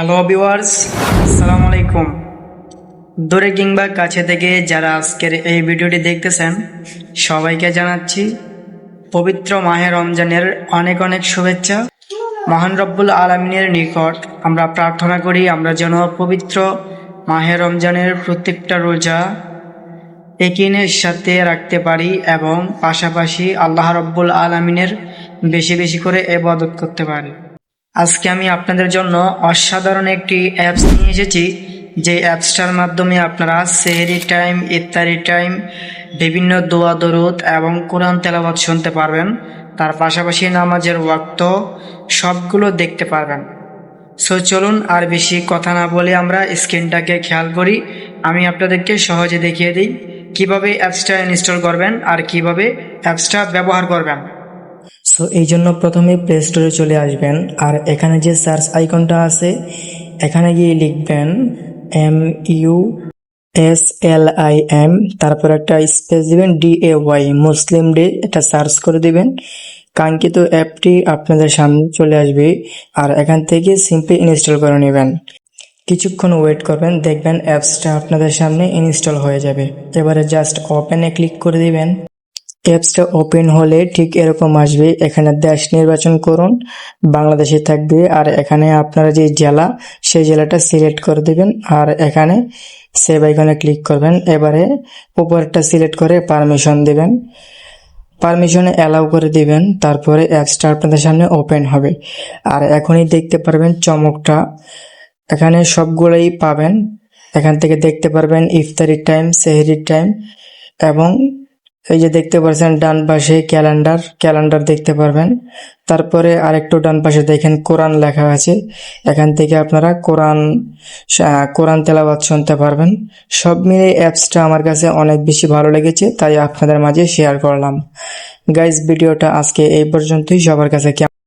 Hello viewers আসসালামু আলাইকুম দূরে কিংবা কাছে থেকে যারা আজকের এই ভিডিওটি দেখতেছেন, সবাইকে জানাচ্ছি পবিত্র মাহে রমজানের অনেক অনেক শুভেচ্ছা। মহান রব্বুল আলমিনের নিকট আমরা প্রার্থনা করি, আমরা যেন পবিত্র মাহে রমজানের প্রত্যেকটা রোজা একিনের সাথে রাখতে পারি এবং পাশাপাশি আল্লাহ রব্বুল আলমিনের বেশি বেশি করে এবাদত করতে পারি। আজকে আমি আপনাদের জন্য অসাধারণ একটি অ্যাপস নিয়ে এসেছি, যে অ্যাপসটার মাধ্যমে আপনারা সেহরি টাইম ইফতারি টাইম বিভিন্ন দোয়া দরুদ এবং কোরআন তেলাবাদ শুনতে পারবেন। তার পাশাপাশি নামাজের ওয়াক্ত সবগুলো দেখতে পারবেন। সো চলুন আর বেশি কথা না বলে আমরা স্ক্রিনটাকে খেয়াল করি। আমি আপনাদেরকে সহজে দেখিয়ে দিই, কীভাবে অ্যাপসটা ইনস্টল করবেন আর কীভাবে অ্যাপসটা ব্যবহার করবেন। সো এই জন্য প্রথমে প্লে স্টোরে চলে আসবেন। আর এখানে যে সার্চ আইকনটা আছে, এখানে গিয়ে লিখবেন M U S L I M তারপর একটা স্পেস দিবেন D A Y Muslim day এটা সার্চ করে দিবেন। কাঙ্ক্ষিত অ্যাপটি আপনাদের সামনে চলে আসবে, আর এখান থেকে সিম্পলি ইনস্টল করে নেবেন। কিছুক্ষণ ওয়েট করবেন, দেখবেন অ্যাপসটা আপনাদের সামনে ইনস্টল হয়ে যাবে। এবারে জাস্ট ওপেনে ক্লিক করে দিবেন। অ্যাপসটা ওপেন হলে ঠিক এরকম আসবে। এখানে দেশ নির্বাচন করুন, বাংলাদেশে থাকবে, আর এখানে আপনারা যে জেলা, সেই জেলাটা সিলেক্ট করে দেবেন, আর এখানে সেভ আইকনে ক্লিক করবেন। এবারে উপরটা সিলেক্ট করে পারমিশন দেবেন। পারমিশনে অ্যালাউ করে দিবেন, তারপরে অ্যাপসটা আপনাদের সামনে ওপেন হবে। আর এখনই দেখতে পারবেন চমকটা। এখানে সবগুলোই পাবেন। এখান থেকে দেখতে পারবেন ইফতারির টাইম সেহরির টাইম এবং এই যে দেখতে পাচ্ছেন ডান পাশে ক্যালেন্ডার ক্যালেন্ডার দেখতে পারবেন। তারপরে আরেকটু ডান পাশে দেখেন কোরআন লেখা আছে। এখান থেকে আপনারা কোরআন কোরআন তেলাবাদ শুনতে পারবেন। সব মিলে অ্যাপসটা আমার কাছে অনেক বেশি ভালো লেগেছে, তাই আপনাদের মাঝে শেয়ার করলাম। গাইজ, ভিডিওটা আজকে এই পর্যন্তই। সবার কাছে